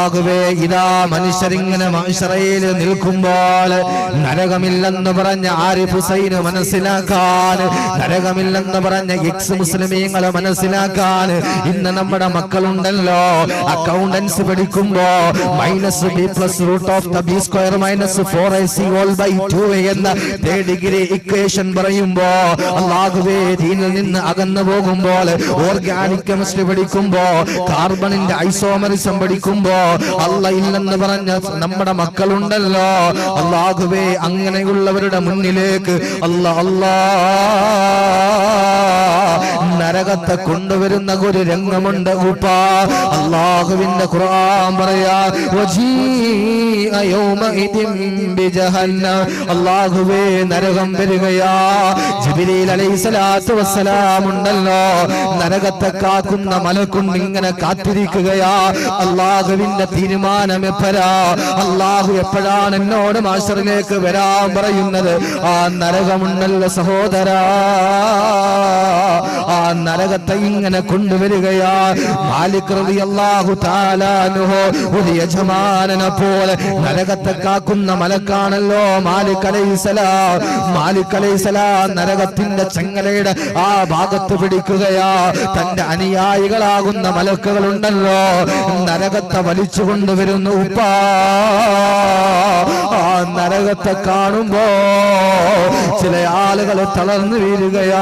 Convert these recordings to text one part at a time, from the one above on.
അള്ളാഹുവേ ഇതാ മനുഷ്യരിങ്ങനെ മനുഷ്യറയിൽ നിൽക്കുമ്പോൾ നരകമില്ലെന്ന് പറഞ്ഞ ആരിഫ് ഹുസൈന് മനസ്സിലാക്കാൻ നരകമില്ലെന്ന് പറഞ്ഞ എക്സ് മുസ്ലിമീങ്ങളെ മനസ്സിലാക്കാൻ ഇന്ന് നമ്മുടെ മക്കളുണ്ടല്ലോ. അക്കൗണ്ടൻസ് പഠിക്കുമ്പോ minus B plus root of the B square minus four A C all by two എന്ന ഡിഗ്രി ഇക്വേഷൻ പറയുമ്പോ അള്ളാഹുവേ ദീനിൽ നിന്ന് അകന്നു പോകുമ്പോൾ ഓർഗാനിക് കെമിസ്ട്രി പഠിക്കുമ്പോ കാർബണിന്റെ ഐസോമറിസം പഠിക്കുമ്പോ അല്ല ഇല്ലെന്ന് പറഞ്ഞ നമ്മുടെ മക്കളുണ്ടല്ലോ. അള്ളാഹുവേ അങ്ങനെയുള്ളവരുടെ മുന്നിലേക്ക് അല്ല അല്ലാ നരകത്തെ കൊണ്ടുവരുന്ന ഒരു രംഗമുണ്ട് ഉപ്പ. അള്ളാഹുവിന്റെ ഖുർആൻ പറയാ അള്ളാഹുവേ നരകം വരികയാ. ജിബ്രീൽ അലൈഹിസ്സലാത്തു വസ്സലാം ഉണ്ടല്ലോ. നരകത്തെ കാക്കുന്ന മലക്കുണ്ട് ഇങ്ങനെ കാത്തിരിക്കുകയാ. അള്ളാഹുവിന്റെ തീരുമാനം എപ്പോഴാ അള്ളാഹു എപ്പോഴാണ് എന്നോട് മാഷറിലേക്ക് വരാൻ പറയുന്നത്? ആ നരകമുണ്ടല്ല സഹോദര. ആ നരകത്തെ ഇങ്ങനെ കൊണ്ടുവരികയാ. റളിയല്ലാഹു തആല ഒരു യജമാനനെ പോലെ നരകത്തെ കാക്കുന്ന മലക്കാണല്ലോ മാലിക് അലൈഹിസ്സലാം. മാലിക് അലൈഹിസ്സലാം നരകത്തിന്റെ ചങ്ങലയുടെ ആ ഭാഗത്ത് പിടിക്കുകയാ. തന്റെ അനുയായികളാകുന്ന മലക്കുകളുണ്ടല്ലോ. നരകത്തെ വലിച്ചു കൊണ്ടുവരുന്നു ഉപ്പ. ആ നരകത്തെ കാണുമ്പോ ചില ആളുകൾ തളർന്നു വീഴുകയാ.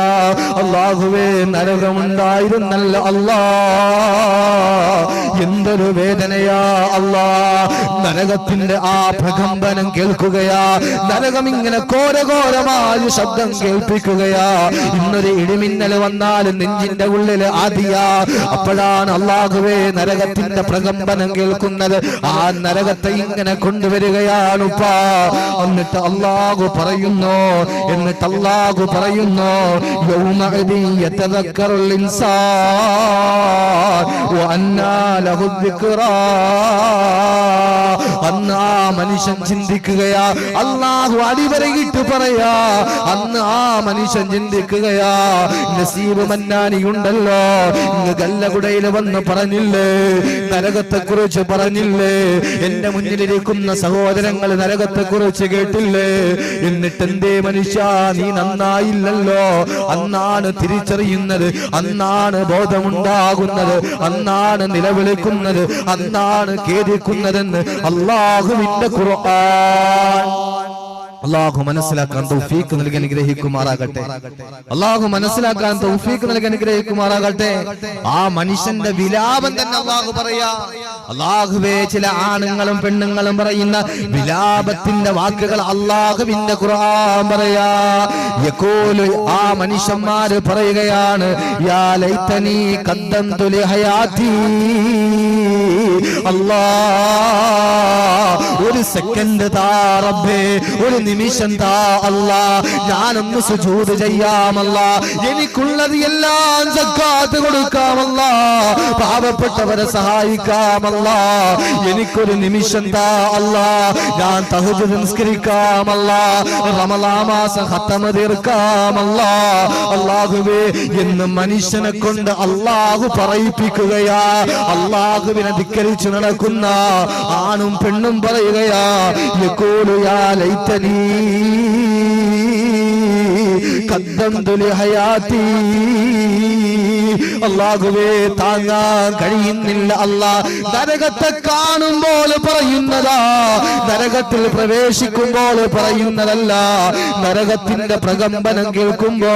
അള്ളാഹുവേ നരകമുണ്ടായിരുന്നല്ല അല്ലാ. എന്തൊരു വേദനയാ അല്ലാ. നരകത്തിന്റെ ആ പ്രകമ്പനം കേൾക്കുകയാ. നരകം ഇങ്ങനെ ഘോരഘോരമായ ശബ്ദം കേൾപ്പിക്കുകയാ. ഇന്നൊരു ഇടിമിന്നൽ വന്നാൽ നെഞ്ചിന്റെ ഉള്ളിൽ ആദിയാ. അപ്പോഴാണ് അള്ളാഹുവേ നരകത്തിന്റെ പ്രകമ്പനം കേൾക്കുന്നത് ആ നരകത്തെ ഇങ്ങനെ കൊണ്ടുവരികയാണ് എന്നിട്ട് അള്ളാഹു പറയുന്നു എന്നിട്ട് അള്ളാഹു പറയുന്നു ഇൻസാൻ മനുഷ്യൻ ചിന്തിക്കുകയാ. അള്ളാഹു അടിവരയിട്ട് പറയാ അന്ന് ആ മനുഷ്യൻ ചിന്തിക്കുകയാ നസീബ് മന്നാനിയുണ്ടല്ലോ ഉണ്ടല്ലോ കല്ലകുടയിൽ വന്ന് പറഞ്ഞില്ലേ നരകത്തെ കുറിച്ച് പറഞ്ഞില്ലേ എന്റെ മുന്നിലിരിക്കുന്ന സഹോദരങ്ങൾ നരകത്തെ കുറിച്ച് കേട്ടില്ലേ എന്നിട്ട് എന്തേ മനുഷ്യ നീ നന്നായില്ലല്ലോ അന്നാണ് തിരിച്ചറിയുന്നത് അന്നാണ് ബോധമുണ്ടാകുന്നത് അന്നാണ് നിലവിളിക്കുന്നത് അന്നാണ് ഖേദിക്കുന്നതെന്ന് അള്ളാഹുവിന്റെ ഖുർആൻ. അള്ളാഹു മനസ്സിലാക്കാൻ തൗഫീഖ് നൽകി അനുഗ്രഹിക്കുമാറാകട്ടെ. അള്ളാഹു മനസ്സിലാക്കാൻ തൗഫീഖ് നൽകി അനുഗ്രഹിക്കുമാറാകട്ടെ. ആ മനുഷ്യന്റെ വിലാപം തന്നെ അള്ളാഹു പറയാ. അള്ളാഹുവേ ചില ആണുങ്ങളും പെണ്ണുങ്ങളും പറയുന്ന വിലാപത്തിന്റെ വാക്കുകൾ അള്ളാഹുവിന്റെ ഖുർആൻ പറയാ. യഖൂലു ആ മനുഷ്യന്മാര് പറയുകയാണ് യാ ലൈതനി ഖദ്ദംതു ലി ഹയാതി അല്ലാ ഒരു സെക്കൻഡ് താ റബ്ബേ ഒരു നിമിഷം താ അല്ലാ ഞാനൊന്ന് സുജൂദ് ചെയ്യാമല്ല. എനിക്കുള്ളത് എല്ലാം സക്കാത്ത് കൊടുക്കാമല്ല. പാവപ്പെട്ടവരെ സഹായിക്കാമല്ല. എനിക്കൊരു നിമിഷം ഞാൻ തഹജ് നിസ്കരിക്കാമല്ല റമലാമാസം ഹത്തമ തീർക്കാമല്ല അള്ളാഹുവേ എന്ന് മനുഷ്യനെ കൊണ്ട് അള്ളാഹു പറയിപ്പിക്കുകയാ. അള്ളാഹുവിനെ ധിക്കരിച്ചു നടക്കുന്ന ആണും പെണ്ണും പറയുകയാ യാ ലിഹയാതി അള്ളാഹുവേ താങ്ങാൻ കഴിയുന്നില്ല അല്ലാ. നരകത്തെ കാണുമ്പോൾ പറയുന്നതാ. നരകത്തിൽ പ്രവേശിക്കുമ്പോൾ പറയുന്നതല്ല. നരകത്തിന്റെ പ്രകമ്പനം കേൾക്കുമ്പോ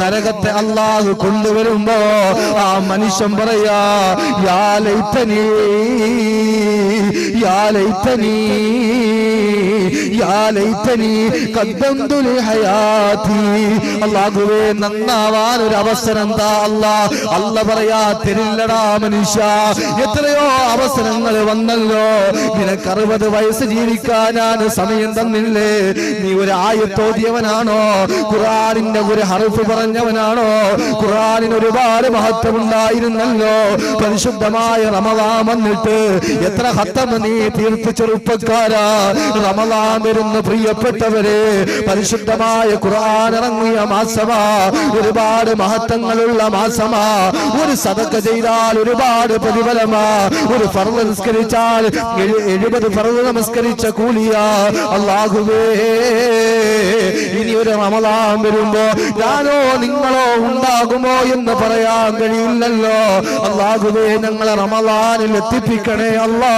നരകത്തെ അള്ളാഹു കൊണ്ടുവരുമ്പോ ആ മനുഷ്യൻ പറയാ യാ ലൈതനീ യാ ലൈതനീ യാ അല്ലാഹുവേ നന്നാവാൻ ഒരു അവസരം താ അല്ലാ അല്ല പറയാ തരില്ലടാ മനുഷ്യ എത്രയോ അവസരങ്ങൾ വന്നല്ലോ. നിനക്ക് അറുപത് വയസ്സ് ജീവിക്കാനാണ് സമയം തന്നില്ലേ? നീ ഒരു ആയത്തോതിയവനാണോ? ഖുറാനിന്റെ ഒരു ഹർഫ് പറഞ്ഞവനാണോ? ഖുറാനിന് ഒരുപാട് മഹത്വം ഉണ്ടായിരുന്നല്ലോ പരിശുദ്ധമായ റമദാൻ വന്നിട്ട് എത്ര ഹത്തം നീ തീർത്ത് ചെറുപ്പക്കാരാ. റമദാൻ വരുന്ന പ്രിയപ്പെട്ടവരെ പരിശുദ്ധമായ ഖുർആന ഇറങ്ങിയ മാസമാ ഒരുപാട് മഹത്വങ്ങളുള്ള മാസമാ ഒരു സതക്ക ചെയ്താൽ ഒരുപാട് പ്രതിഫലമാ ഒരു ഫർദ് നിസ്കരിച്ചാൽ എഴു- എഴുപത് ഫർദ് നമസ്കരിച്ച കൂലിയാ അള്ളാഹുവേ ഇനി ഒരു റമദാൻ വരുമ്പോ ഞാനോ നിങ്ങളോ ഉണ്ടാകുമോ എന്ന് പറയാൻ കഴിയില്ലല്ലോ അള്ളാഹുവേ ഞങ്ങളെ റമദാനിൽ എത്തിപ്പിക്കണേ അല്ലാ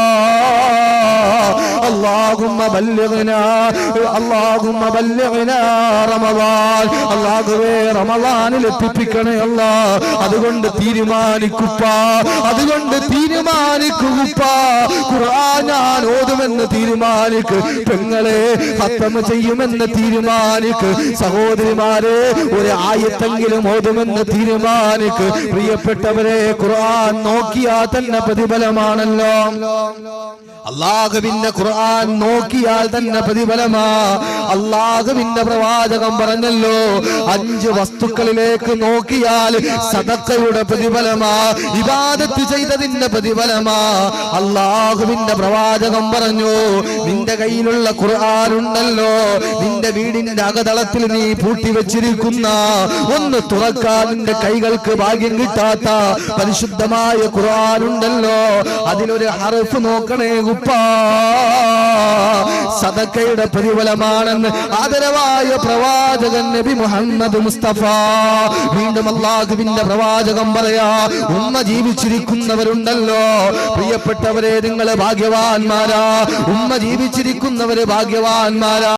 اللهم بلغنا اللهم بلغنا റമദാൻ അല്ലാഹുവേ റമദാനിൽ എത്തിപ്പിക്കണേ അല്ലാ. അതുകൊണ്ട് തീരുമാനിക്കുപ്പ. അതുകൊണ്ട് തീരുമാനിക്കുപ്പ. ഖുർആൻ ഞാൻ ഓതുമെന്ന് തീരുമാനിക്ക്. പെങ്ങളെ ഹത്തമ ചെയ്യുമെന്ന് തീരുമാനിക്ക്. സഹോദരിമാരെ ഒരു ആയത്തെങ്കിലും ഓതുമെന്ന് തീരുമാനിക്ക്. പ്രിയപ്പെട്ടവരെ ഖുർആൻ നോക്കിയാ തന്നെ പ്രതിഫലമാണല്ലോ. അള്ളാഹുവിന്റെ ഖുർആൻ നോക്കിയാൽ തന്നെ പ്രതിഫലമാ. അള്ളാഹുവിന്റെ പ്രവാചകം പറഞ്ഞല്ലോ. അഞ്ച് വസ്തുക്കളിലേക്ക് നോക്കിയാൽ സദക്കയുടെ പ്രതിഫലമാ. ഇബാദത്ത് ചെയ്തതിന്റെ പ്രതിഫലമാ. അള്ളാഹുവിന്റെ പ്രവാചകം പറഞ്ഞു നിന്റെ കയ്യിലുള്ള ഖുർആൻ ഉണ്ടല്ലോ. നിന്റെ വീടിന്റെ അകതളത്തിൽ നീ പൂട്ടി വെച്ചിരിക്കുന്ന ഒന്ന് തുറക്കാൻ നിന്റെ കൈകൾക്ക് ഭാഗ്യം കിട്ടാത്ത പരിശുദ്ധമായ ഖുർആൻ ഉണ്ടല്ലോ. അതിലൊരു ഹർഫ് നോക്കണേ ഉപ്പാ. സദക്കയുടെ പ്രതിഫലമാണെന്ന് ആദരവായ പ്രവാചകൻ നബി മുഹമ്മദ് മുസ്തഫ. വീണ്ടും അള്ളാഹുവിന്റെ പ്രവാചകം പറയാ ഉമ്മ ജീവിച്ചിരിക്കുന്നവരുണ്ടല്ലോ. പ്രിയപ്പെട്ടവരെ നിങ്ങളെ ഭാഗ്യവാന്മാരാ. ഉമ്മ ജീവിച്ചിരിക്കുന്നവരെ ഭാഗ്യവാന്മാരാ.